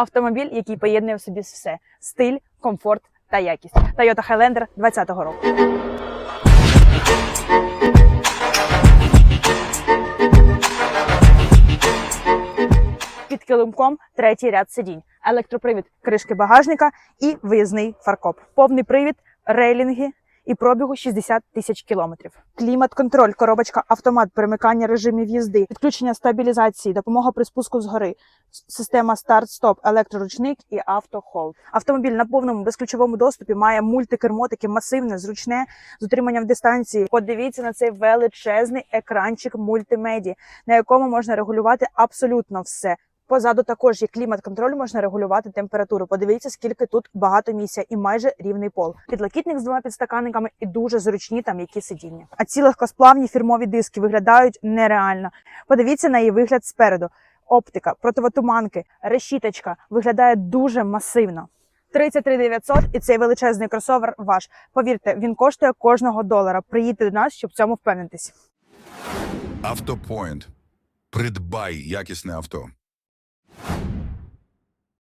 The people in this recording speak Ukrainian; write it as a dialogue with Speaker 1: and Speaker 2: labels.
Speaker 1: Автомобіль, який поєднує в собі все: стиль, комфорт та якість. Toyota Highlander 2020 року. Під килимком третій ряд сидінь, електропривід кришки багажника і виїзний фаркоп. Повний привід, рейлінги і пробігу 60 тисяч кілометрів. Клімат-контроль, коробочка, автомат, перемикання режимів їзди, підключення стабілізації, допомога при спуску згори, с- система старт-стоп, електроручник і автохолд. Автомобіль на повному безключовому доступі має мультикермо, таке масивне, зручне з утриманням дистанції. Подивіться на цей величезний екранчик мультимеді, на якому можна регулювати абсолютно все. Позаду також є клімат-контроль, можна регулювати температуру. Подивіться, скільки тут багато місця і майже рівний пол. Підлокітник з двома підстаканниками і дуже зручні там які сидіння. А ці легкосплавні фірмові диски виглядають нереально. Подивіться на її вигляд спереду. Оптика, противотуманки, решіточка виглядає дуже масивно. 33 900 і цей величезний кросовер ваш. Повірте, він коштує кожного долара. Приїдьте до нас, щоб в цьому впевнитись.
Speaker 2: Автопоінт. Придбай якісне авто.